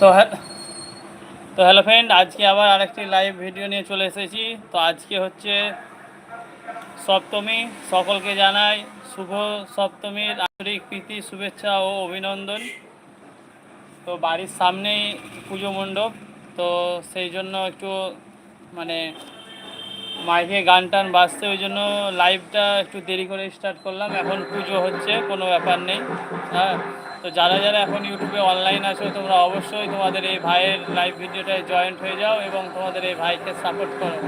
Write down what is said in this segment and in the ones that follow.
তো তো hello friend আজকে আবার আরেকটি লাইভ ভিডিও নিয়ে চলে এসেছি। তো আজকে হচ্ছে সপ্তমী, সকলকে জানাই শুভ সপ্তমীর আন্তরিক প্রীতি, শুভেচ্ছা ও অভিনন্দন। তো বাড়ির সামনেই পুজো মণ্ডপ, তো সেই জন্য একটু মানে মাইকে গান টান বাজছে, ওই জন্য লাইভটা একটু দেরি করে স্টার্ট করলাম। এখন পুজো হচ্ছে, কোনো ব্যাপার নেই। হ্যাঁ তো যারা যারা এখন ইউটিউবে অনলাইন আছো, তোমরা অবশ্যই তোমাদের এই ভাইয়ের লাইভ ভিডিওটায় জয়েন্ট হয়ে যাও এবং তোমাদের এই ভাইকে সাপোর্ট করো।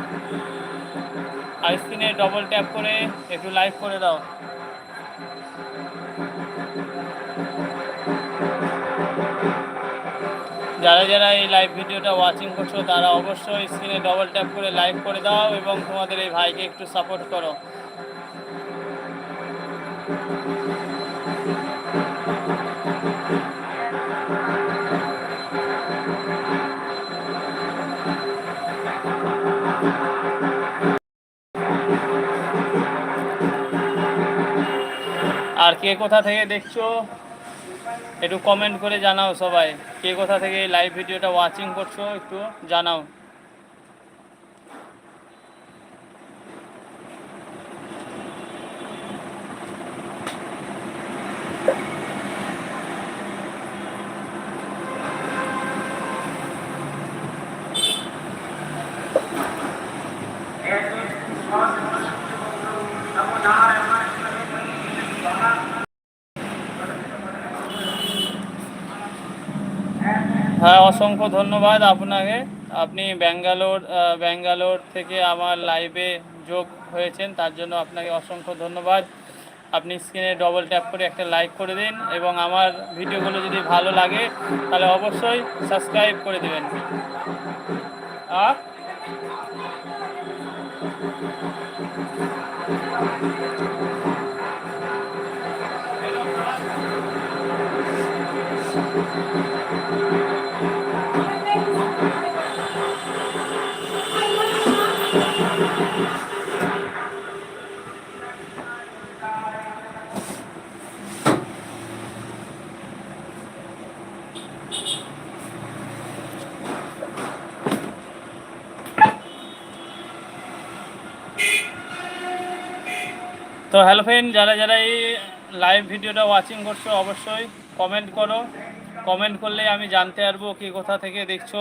আর স্ক্রিনে ডবল ট্যাপ করে একটু লাইভ করে দাও। যারা যারা এই লাইভ ভিডিওটা ওয়াচিং করছ, তারা অবশ্যই স্ক্রিনে ডবল ট্যাপ করে লাইভ করে দাও এবং তোমাদের এই ভাইকে একটু সাপোর্ট করো। আর কে কোথা থেকে দেখছ? একটু কমেন্ট করে জানাও সবাই। কে কোথা থেকে লাইভ ভিডিওটা ওয়াচিং করছ একটু জানাও। হ্যাঁ অসংখ্য ধন্যবাদ আপনাকে। আপনি ব্যাঙ্গালোর ব্যাঙ্গালোর থেকে আমার লাইভে যোগ হয়েছেন, তার জন্য আপনাকে অসংখ্য ধন্যবাদ। আপনি স্ক্রিনে ডবল ট্যাপ করে একটা লাইক করে দিন এবং আমার ভিডিওগুলো যদি ভালো লাগে, তাহলে অবশ্যই সাবস্ক্রাইব করে দেবেন। আর? তো হ্যালো ফ্রেন্ড যারা যারা এই লাইভ ভিডিওটা ওয়াচিং করছ, অবশ্যই কমেন্ট করো। কমেন্ট করলে আমি জানতে পারব কি কোথা থেকে দেখছ।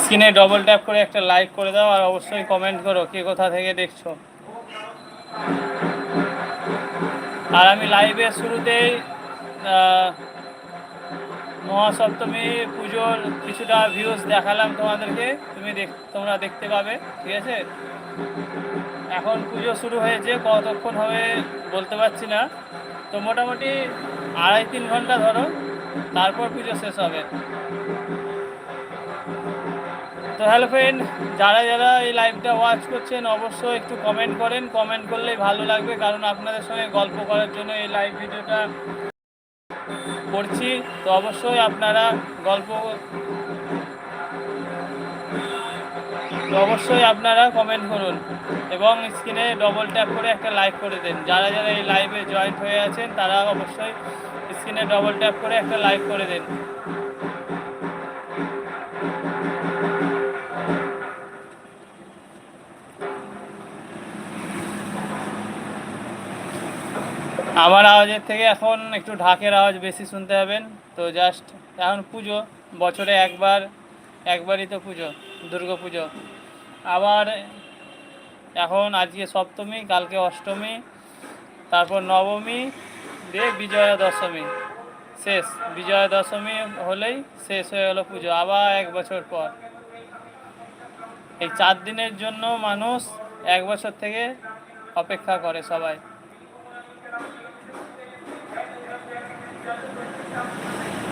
স্ক্রিনে ডবল ট্যাপ করে একটা লাইক করে দাও আর অবশ্যই কমেন্ট করো কে কোথা থেকে দেখছ। আর আমি লাইভের শুরুতেই মহাসপ্তমী পুজোর কিছুটা ভিউজ দেখালাম তোমাদেরকে। তুমি দেখ, তোমরা দেখতে পাবে, ঠিক আছে? এখন পুজো শুরু হয়েছে, কতক্ষণ হবে বলতে পারছি না। তো মোটামুটি আড়াই তিন ঘণ্টা ধরো, তারপর পুজো শেষ হবে। তো হ্যালো ফ্রেন্ড যারা যারা এই লাইভটা ওয়াচ করছেন, অবশ্যই একটু কমেন্ট করেন। কমেন্ট করলেই ভালো লাগবে, কারণ আপনাদের সঙ্গে গল্প করার জন্য এই লাইভ ভিডিওটা করছি। তো অবশ্যই আপনারা গল্প তো অবশ্যই আপনারা কমেন্ট করুন এবং স্ক্রিনে ডবল ট্যাপ করে একটা লাইক করে দেন। যারা যারা এই লাইভে জয়েন্ট হয়ে আছেন, তারা অবশ্যই স্ক্রিনে ডবল ট্যাপ করে একটা লাইক করে দেন। আমার আওয়াজের থেকে এখন একটু ঢাকের আওয়াজ বেশি শুনতে পাবেন। তো জাস্ট এখন পুজো, বছরে একবার, একবারই তো পুজো, দুর্গা পুজো। আবার এখন আজকে সপ্তমী, কালকে অষ্টমী, তারপর নবমী, দিয়ে বিজয়া দশমী। শেষ, বিজয়া দশমী হলেই শেষ হয়ে গেলো পুজো, আবার এক বছর পর। এই চার দিনের জন্য মানুষ এক বছর থেকে অপেক্ষা করে সবাই।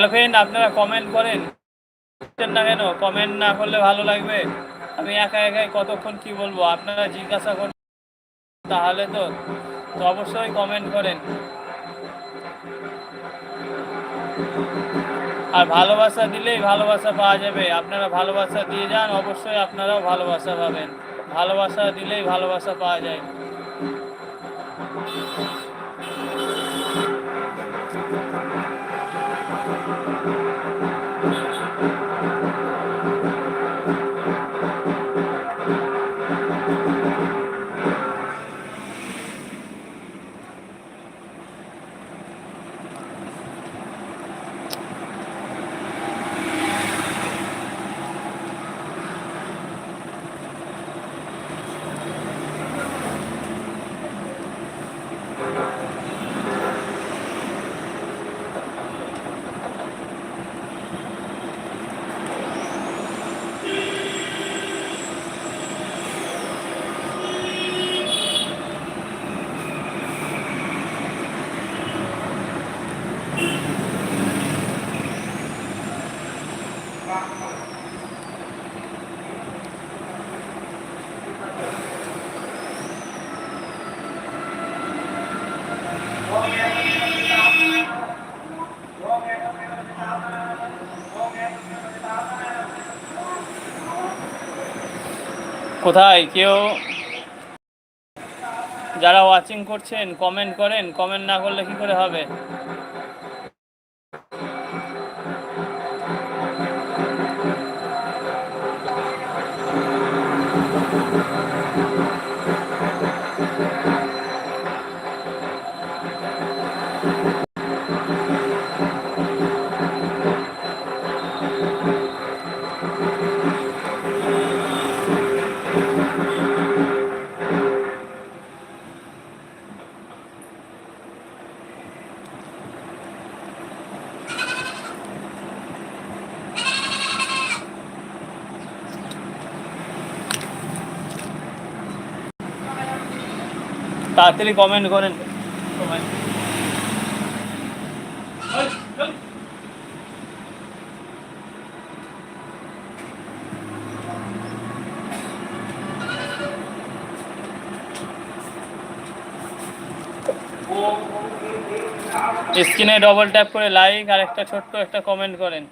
হ্যালো ফ্রেন্ড আপনারা কমেন্ট করেন। না কেন? কমেন্ট না করলে ভালো লাগবে। আমি একা একাই কতক্ষণ কি বলব? আপনারা জিজ্ঞাসা করুন। তাহলে তো তো অবশ্যই কমেন্ট করেন। আর ভালোবাসা দিলেই ভালোবাসা পাওয়া যাবে। আপনারা ভালোবাসা দিয়ে যান, অবশ্যই আপনারাও ভালোবাসা পাবেন। ভালোবাসা দিলেই ভালোবাসা পাওয়া যায়। Gracias. কোথায়? কেউ যারা ওয়াচিং করছেন কমেন্ট করেন কমেন্ট না করলে কি করে হবে? তাড়াতাড়ি কমেন্ট করেন স্ক্রিনে ডবল ট্যাপ করে লাইক আর একটা ছোট্ট একটা কমেন্ট করেন